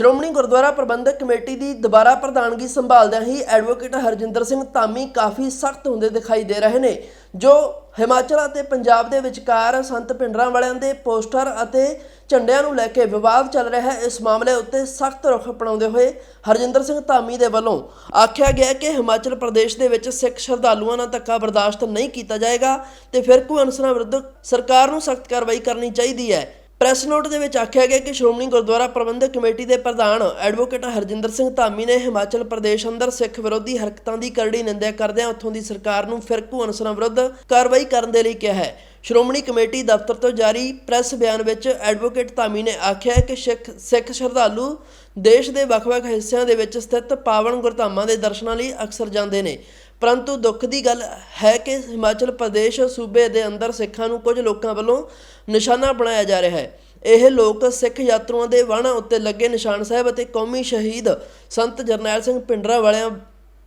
Shiromani Gurdwara Parbandhak committee ਦੀ ਦੁਬਾਰਾ ਪ੍ਰਧਾਨਗੀ ਸੰਭਾਲਦਿਆਂ ਹੀ ਐਡਵੋਕੇਟ ਹਰਜਿੰਦਰ ਸਿੰਘ ਧਾਮੀ ਕਾਫੀ ਸਖਤ ਹੁੰਦੇ ਦਿਖਾਈ ਦੇ ਰਹੇ ਨੇ, ਜੋ ਹਿਮਾਚਲ ਅਤੇ ਪੰਜਾਬ ਦੇ ਵਿਚਕਾਰ ਸੰਤ ਪਿੰਡਰਾਂ ਵਾਲਿਆਂ ਦੇ ਪੋਸਟਰ ਅਤੇ ਝੰਡਿਆਂ ਨੂੰ ਲੈ ਕੇ ਵਿਵਾਦ ਚੱਲ ਰਿਹਾ ਹੈ, ਇਸ ਮਾਮਲੇ ਉੱਤੇ ਸਖਤ ਰੁਖ ਅਪਣਾਉਂਦੇ ਹੋਏ ਹਰਜਿੰਦਰ ਸਿੰਘ ਧਾਮੀ ਦੇ ਵੱਲੋਂ ਆਖਿਆ ਗਿਆ ਕਿ ਹਿਮਾਚਲ ਪ੍ਰਦੇਸ਼ ਦੇ ਵਿੱਚ ਸਿੱਖ ਸ਼ਰਧਾਲੂਆਂ ਨਾਲ ਧੱਕਾ ਬਰਦਾਸ਼ਤ ਨਹੀਂ ਕੀਤਾ ਜਾਏਗਾ ਤੇ ਫਿਰਕੂ ਅਨਸਰਾਂ ਵਿਰੁੱਧ ਸਰਕਾਰ ਨੂੰ ਸਖਤ ਕਾਰਵਾਈ ਕਰਨੀ ਚਾਹੀਦੀ ਹੈ। ਪ੍ਰੈਸ ਨੋਟ ਦੇ ਵਿੱਚ ਆਖਿਆ ਗਿਆ ਕਿ ਸ਼੍ਰੋਮਣੀ ਗੁਰਦੁਆਰਾ ਪ੍ਰਬੰਧਕ ਕਮੇਟੀ ਦੇ ਪ੍ਰਧਾਨ ਐਡਵੋਕੇਟ ਹਰਜਿੰਦਰ ਸਿੰਘ ਧਾਮੀ ਨੇ ਹਿਮਾਚਲ ਪ੍ਰਦੇਸ਼ ਅੰਦਰ ਸਿੱਖ ਵਿਰੋਧੀ ਹਰਕਤਾਂ ਦੀ ਕਰੜੀ ਨਿੰਦਿਆ ਕਰਦਿਆਂ ਉੱਥੋਂ ਦੀ ਸਰਕਾਰ ਨੂੰ ਫਿਰਕੂ ਅਨਸਰਾਂ ਵਿਰੁੱਧ ਕਾਰਵਾਈ ਕਰਨ ਦੇ ਲਈ ਕਿਹਾ ਹੈ। ਸ਼੍ਰੋਮਣੀ ਕਮੇਟੀ ਦਫ਼ਤਰ ਤੋਂ ਜਾਰੀ ਪ੍ਰੈਸ ਬਿਆਨ ਵਿੱਚ ਐਡਵੋਕੇਟ ਧਾਮੀ ਨੇ ਆਖਿਆ ਕਿ ਸਿੱਖ ਸਿੱਖ ਸ਼ਰਧਾਲੂ ਦੇਸ਼ ਦੇ ਵੱਖ-ਵੱਖ ਹਿੱਸਿਆਂ ਦੇ ਵਿੱਚ ਸਥਿਤ ਪਾਵਨ ਗੁਰਧਾਮਾਂ ਦੇ ਦਰਸ਼ਨਾਂ ਲਈ ਅਕਸਰ ਜਾਂਦੇ ਨੇ। ਪਰੰਤੂ ਦੁੱਖ ਦੀ ਗੱਲ ਹੈ ਕਿ ਹਿਮਾਚਲ ਪ੍ਰਦੇਸ਼ ਸੂਬੇ ਦੇ ਅੰਦਰ ਸਿੱਖਾਂ ਨੂੰ ਕੁਝ ਲੋਕਾਂ ਵੱਲੋਂ ਨਿਸ਼ਾਨਾ ਬਣਾਇਆ ਜਾ ਰਿਹਾ ਹੈ। ਇਹ ਲੋਕ ਸਿੱਖ ਯਾਤਰੂਆਂ ਦੇ ਵਾਹਨਾਂ ਉੱਤੇ ਲੱਗੇ ਨਿਸ਼ਾਨ ਸਾਹਿਬ ਅਤੇ ਕੌਮੀ ਸ਼ਹੀਦ ਸੰਤ ਜਰਨੈਲ ਸਿੰਘ ਪਿੰਡਰਾ ਵਾਲਿਆਂ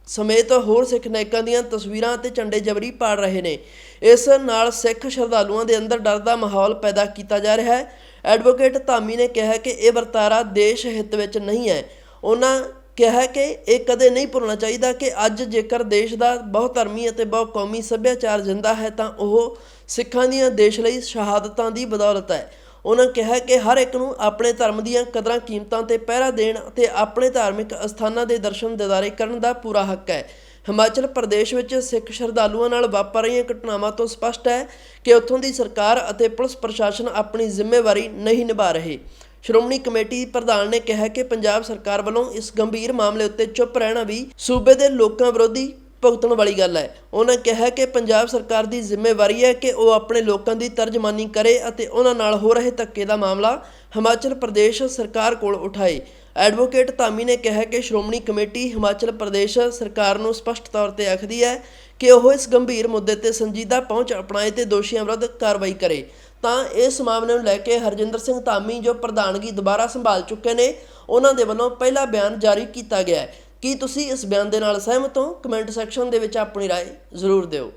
ਸਮੇਤ ਹੋਰ ਸਿੱਖ ਨਾਇਕਾਂ ਦੀਆਂ ਤਸਵੀਰਾਂ ਅਤੇ ਝੰਡੇ ਜਬਰੀ ਪਾੜ ਰਹੇ ਨੇ। ਇਸ ਨਾਲ ਸਿੱਖ ਸ਼ਰਧਾਲੂਆਂ ਦੇ ਅੰਦਰ ਡਰ ਦਾ ਮਾਹੌਲ ਪੈਦਾ ਕੀਤਾ ਜਾ ਰਿਹਾ ਹੈ। ਐਡਵੋਕੇਟ ਧਾਮੀ ਨੇ ਕਿਹਾ ਕਿ ਇਹ ਵਰਤਾਰਾ ਦੇਸ਼ ਹਿੱਤ ਵਿੱਚ ਨਹੀਂ ਹੈ। ਉਹਨਾਂ ਕਿਹਾ ਕਿ ਇਹ ਕਦੇ ਨਹੀਂ ਭੁੱਲਣਾ ਚਾਹੀਦਾ ਕਿ ਅੱਜ ਜੇਕਰ ਦੇਸ਼ ਦਾ ਬਹੁ ਧਰਮੀ ਅਤੇ ਬਹੁ ਕੌਮੀ ਸੱਭਿਆਚਾਰ ਜਿੰਦਾ ਹੈ, ਤਾਂ ਉਹ ਸਿੱਖਾਂ ਦੀਆਂ ਦੇਸ਼ ਲਈ ਸ਼ਹਾਦਤਾਂ ਦੀ ਬਦੌਲਤ ਹੈ। ਉਹਨਾਂ ਕਿਹਾ ਕਿ ਹਰ ਇੱਕ ਨੂੰ ਆਪਣੇ ਧਰਮ ਦੀਆਂ ਕਦਰਾਂ ਕੀਮਤਾਂ ਤੇ ਪਹਿਰਾ ਦੇਣ ਅਤੇ ਆਪਣੇ ਧਾਰਮਿਕ ਅਸਥਾਨਾਂ ਦੇ ਦਰਸ਼ਨ ਦਿਦਾਰੇ ਕਰਨ ਦਾ ਪੂਰਾ ਹੱਕ ਹੈ। ਹਿਮਾਚਲ ਪ੍ਰਦੇਸ਼ ਵਿੱਚ ਸਿੱਖ ਸ਼ਰਧਾਲੂਆਂ ਨਾਲ ਵਾਪਰ ਰਹੀਆਂ ਘਟਨਾਵਾਂ ਤੋਂ ਸਪਸ਼ਟ ਹੈ ਕਿ ਉੱਥੋਂ ਦੀ ਸਰਕਾਰ ਅਤੇ ਪੁਲਿਸ ਪ੍ਰਸ਼ਾਸਨ ਆਪਣੀ ਜ਼ਿੰਮੇਵਾਰੀ ਨਹੀਂ ਨਿਭਾ ਰਹੇ। ਸ਼੍ਰੋਮਣੀ ਕਮੇਟੀ ਪ੍ਰਧਾਨ ਨੇ ਕਿਹਾ ਕਿ ਪੰਜਾਬ ਸਰਕਾਰ ਵੱਲੋਂ ਇਸ ਗੰਭੀਰ ਮਾਮਲੇ ਉੱਤੇ ਚੁੱਪ ਰਹਿਣਾ ਵੀ ਸੂਬੇ ਦੇ ਲੋਕਾਂ ਵਿਰੋਧੀ ਭੁਗਤਣ ਵਾਲੀ ਗੱਲ ਹੈ। ਉਹਨਾਂ ਕਿਹਾ ਕਿ ਪੰਜਾਬ ਸਰਕਾਰ ਦੀ ਜ਼ਿੰਮੇਵਾਰੀ ਹੈ ਕਿ ਉਹ ਆਪਣੇ ਲੋਕਾਂ ਦੀ ਤਰਜਮਾਨੀ ਕਰੇ ਅਤੇ ਉਹਨਾਂ ਨਾਲ ਹੋ ਰਹੇ ਧੱਕੇ ਦਾ ਮਾਮਲਾ ਹਿਮਾਚਲ ਪ੍ਰਦੇਸ਼ ਸਰਕਾਰ ਕੋਲ ਉਠਾਏ। ਐਡਵੋਕੇਟ ਧਾਮੀ ਨੇ ਕਿਹਾ ਕਿ ਸ਼੍ਰੋਮਣੀ ਕਮੇਟੀ ਹਿਮਾਚਲ ਪ੍ਰਦੇਸ਼ ਸਰਕਾਰ ਨੂੰ ਸਪਸ਼ਟ ਤੌਰ ਤੇ ਆਖਦੀ ਹੈ ਕਿ ਉਹ ਇਸ ਗੰਭੀਰ ਮੁੱਦੇ ਤੇ ਸੰਜੀਦਾ ਪਹੁੰਚ ਅਪਣਾਏ ਤੇ ਦੋਸ਼ੀਆਂ ਵਿਰੁੱਧ ਕਾਰਵਾਈ ਕਰੇ। ਤਾਂ ਇਸ ਮਾਮਲੇ ਨੂੰ ਲੈ ਕੇ ਹਰਜਿੰਦਰ ਸਿੰਘ ਧਾਮੀ ਜੋ ਪ੍ਰਧਾਨਗੀ ਦੁਬਾਰਾ ਸੰਭਾਲ ਚੁੱਕੇ ਨੇ ਉਹਨਾਂ ਦੇ ਵੱਲੋਂ ਪਹਿਲਾ ਬਿਆਨ ਜਾਰੀ ਕੀਤਾ ਗਿਆ ਹੈ ਕੀ ਤੁਸੀਂ ਇਸ ਬਿਆਨ ਦੇ ਨਾਲ ਸਹਿਮਤ ਹੋ ਕਮੈਂਟ ਸੈਕਸ਼ਨ ਦੇ ਵਿੱਚ ਆਪਣੀ رائے ਜ਼ਰੂਰ ਦਿਓ